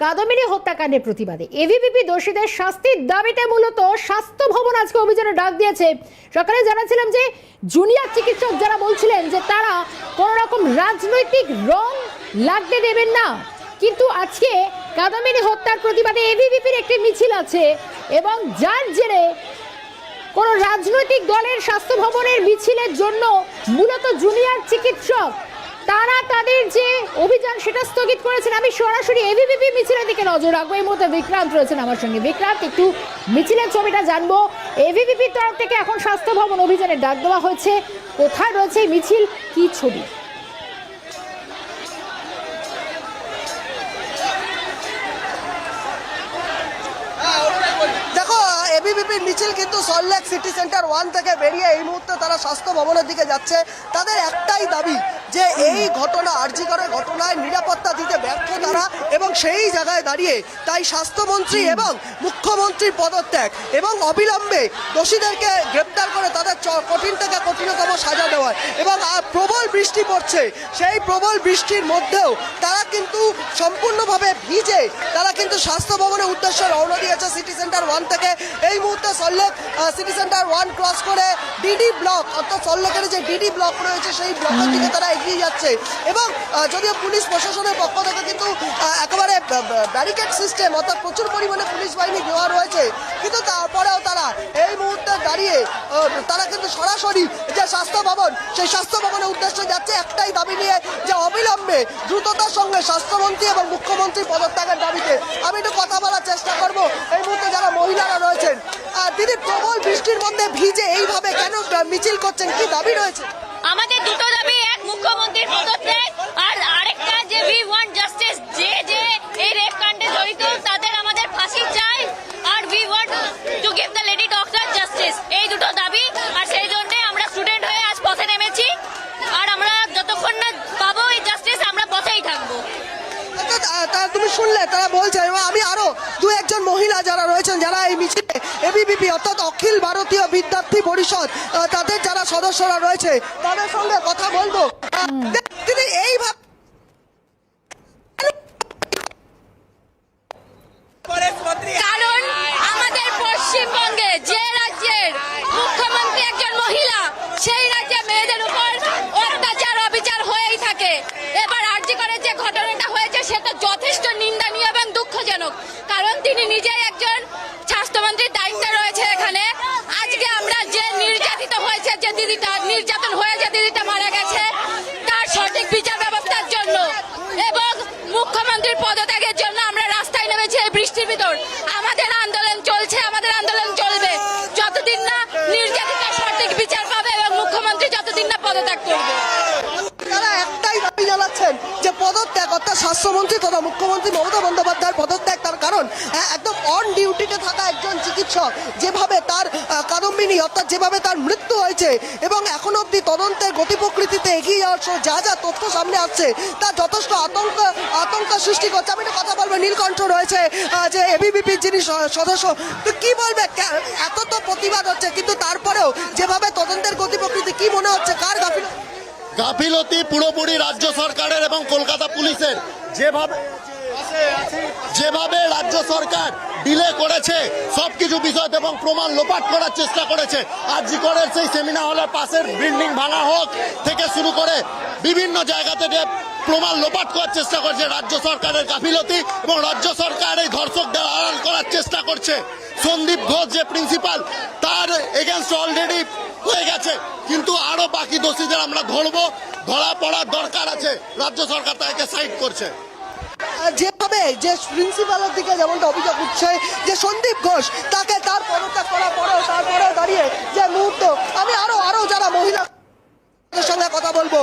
কাদম্বিনী হত্যাকাণ্ডের প্রতিবাদে এভিপিপি দোষীদের শাস্তির দাবিতে মূলত স্বাস্থ্য ভবন আজকে অভিযানে ডাক দিয়েছে। সকালে জানাছিলাম যে জুনিয়র চিকিৎসক যারা বলছিলেন যে তারা কোনো রকম রাজনৈতিক রং লাগতে দেবেন না। কিন্তু আজকে কাদম্বিনী হত্যার প্রতিবাদে এভিপিপির একটি মিছিল আছে এবং যার জেরে কোনো রাজনৈতিক দলের স্বাস্থ্য ভবনের মিছিলের জন্য মূলত জুনিয়র চিকিৎসক তারা তাদের যে অভিযান সেটা স্থগিত করেছেন। আমি সরাসরি এবিপি মিছিলের দিকে নজর রাখব। এই মুহূর্তে বিক্রান্ত রয়েছেন আমার সঙ্গে। বিক্রান্ত, একটু মিছিলের ছবিটা জানব। এবিপির তরফ থেকে এখন স্বাস্থ্য ভবন অভিযানের ডাক দেওয়া হয়েছে। কোথায় রয়েছে মিছিল? কি ছবি? দেখো এবিবিপির মিছিল কিন্তু সল্টলেক সিটি সেন্টার ওয়ান থেকে বেরিয়ে এই মুহূর্তে তারা স্বাস্থ্য ভবনের দিকে যাচ্ছে। তাদের একটাই দাবি যে এই ঘটনা আর্জিকরের ঘটনায় নিরাপত্তা দিতে ব্যর্থ তারা এবং সেই জায়গায় দাঁড়িয়ে তাই স্বাস্থ্যমন্ত্রী এবং মুখ্যমন্ত্রীর পদত্যাগ এবং অবিলম্বে দোষীদেরকে গ্রেপ্তার করে তাদের চ- কঠিন থেকে কঠিনতম সাজা দেওয়ার এবং প্রবল বৃষ্টি পড়ছে। সেই প্রবল বৃষ্টির মধ্যেও তারা কিন্তু সম্পূর্ণভাবে ভিজে। তারা কিন্তু স্বাস্থ্য ভবনের উদ্দেশ্যে রওনা দিয়েছে সিটি সেন্টার ওয়ান থেকে। এই মুহূর্তে Salt Lake city centre one cross করে ডিডি ব্লক অর্থাৎ সল্লেকের যে ডিডি ব্লক রয়েছে, সেই ব্লকের দিকে তারা এগিয়ে যাচ্ছে। এবং যদিও পুলিশ প্রশাসনের পক্ষ থেকে কিন্তু একেবারে ব্যারিকেড সিস্টেম অর্থাৎ প্রচুর পরিমাণে পুলিশ বাহিনী দেওয়া রয়েছে, কিন্তু তারপরেও তারা এই মুহূর্তে দাঁড়িয়ে তারা কিন্তু সরাসরি যে স্বাস্থ্য ভবন, সেই স্বাস্থ্য ভবনের উদ্দেশ্যে যাচ্ছে একটাই দাবি নিয়ে, যে অবিলম্বে দ্রুততার সঙ্গে স্বাস্থ্যমন্ত্রী এবং মুখ্যমন্ত্রী পদত্যাগের দাবিতে, আমি একটু কথা বলার চেষ্টা করব এই মুহূর্তে যারা মহিলারা রয়েছেন আহ, দিদি প্রবল বৃষ্টির মধ্যে ভিজে এইভাবে কেন মিছিল করছেন? কি দাবি রয়েছে? আমাদের দুটো দাবি, এক মুখ্যমন্ত্রীর পদত্যাগ আর আরেকটা যে উই ওয়ান্ট জাস্টিস যে যে এই রেপ কাণ্ডে জড়িত, তাদের তারা বলছে এবং আমি আরও দু একজন মহিলা যারা রয়েছেন যারা এই মিছিলে এবিবিপি অর্থাৎ অখিল ভারতীয় বিদ্যার্থী পরিষদ তাদের যারা সদস্যরা রয়েছে তাদের সঙ্গে কথা বলব। তিনি এইভাবে আমাদের তিনি নিজেই একজন স্বাস্থ্যমন্ত্রীর দায়িত্ব রয়েছে এখানে। আজকে আমরা যে নির্যাতিত হয়েছে, যে দিদিটা নির্যাতন হয়ে যে দিদিটা মারা গেছে, তার সঠিক বিচার ব্যবস্থার জন্য এবং মুখ্যমন্ত্রীর পদত্যাগের জন্য আমরা রাস্তায় নেমেছি এই বৃষ্টির ভিতর। আমাদের আন্দোলন চলছে, আমাদের আন্দোলন চলবে যতদিন না নির্যাতিত সঠিক বিচার পাবে এবং মুখ্যমন্ত্রী যতদিন না পদত্যাগ করবে তারা একটাই দাবি জানাচ্ছেন যে পদত্যাগ, অর্থাৎ স্বাস্থ্যমন্ত্রী তথা মুখ্যমন্ত্রী মমতা বন্দ্যোপাধ্যায়ের পদত্যাগ তার কারণ একদম অন ডিউটিতে থাকা একজন চিকিৎসক, যেভাবে তার কাদম্বিনী, অর্থাৎ যেভাবে তার মৃত্যু হয়েছে এবং এখন অবধি তদন্তের গতি প্রকৃতিতে এগিয়ে যাওয়ার যা যা তথ্য সামনে আসছে তা যথেষ্ট আতঙ্ক আতঙ্ক সৃষ্টি করছে। আমি কথা বলব, নীলকণ্ঠ রয়েছে যে এবিবিপির যিনি সদস্য, তো কি বলবে? এত তো প্রতিবাদ হচ্ছে, কিন্তু তারপরেও যেভাবে তদন্তের গতি প্রকৃতি, কি মনে হচ্ছে? কার গাফিলতি গাফিলতি পুরোপুরি রাজ্য সরকারের এবং কলকাতা পুলিশের। যেভাবে যেভাবে রাজ্য সরকার ডিলে করেছে সবকিছু বিষয় এবং প্রমাণ লোপাট করার চেষ্টা করেছে আর জি করের সেই সেমিনার হলের পাশের বিল্ডিং ভাঙা হোক থেকে শুরু করে বিভিন্ন জায়গা থেকে প্রমাণ লোপাট করার চেষ্টা করছে রাজ্য সরকারের গাফিলতি এবং রাজ্য সরকার এই ধর্ষকদের আড়াল করার চেষ্টা করছে। সন্দীপ ঘোষ যে প্রিন্সিপাল তার এগেনস্ট অলরেডি হয়ে গেছে। কিন্তু আরও বাকি দোষীদের আমরা ধরবো। ধরা পড়ার দরকার আছে। রাজ্য সরকার তাকে সাইড করছে। যেভাবে যে প্রিন্সিপালের দিকে যেমনটা অভিযোগ উঠছে, যে সন্দীপ ঘোষ, তাকে তার পদত্যাগ করার পরেও তারপরেও দাঁড়িয়ে যে মুহূর্ত আমি আরও আরও যারা মহিলা সঙ্গে কথা বলব।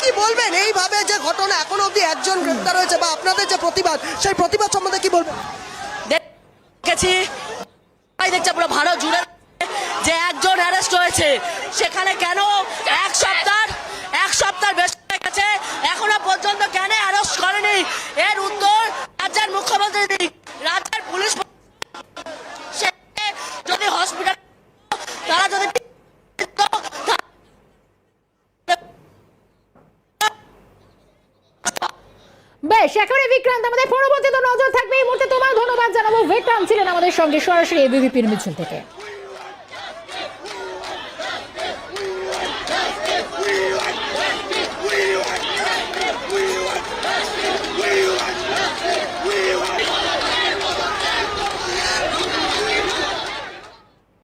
কি বলবেন? এইভাবে যে ঘটনা এখনও অবধি একজন গ্রেপ্তার হয়েছে বা আপনাদের যে প্রতিবাদ, সেই প্রতিবাদ সম্বন্ধে কি বলবেন? দেখেছি। দেখছে পুরো ভারত জুড়ে যে একজন অ্যারেস্ট হয়েছে। সেখানে কেন এক সপ্তাহ এক সপ্তাহ বেশি বেশ, একেবারে বিক্রান্ত, আমাদের পরবর্তীতে নজর থাকবে। এই মুহূর্তে তোমার ধন্যবাদ জানাব। বিক্রান্ত ছিলেন আমাদের সঙ্গে সরাসরি এবিপি মিছিল থেকে।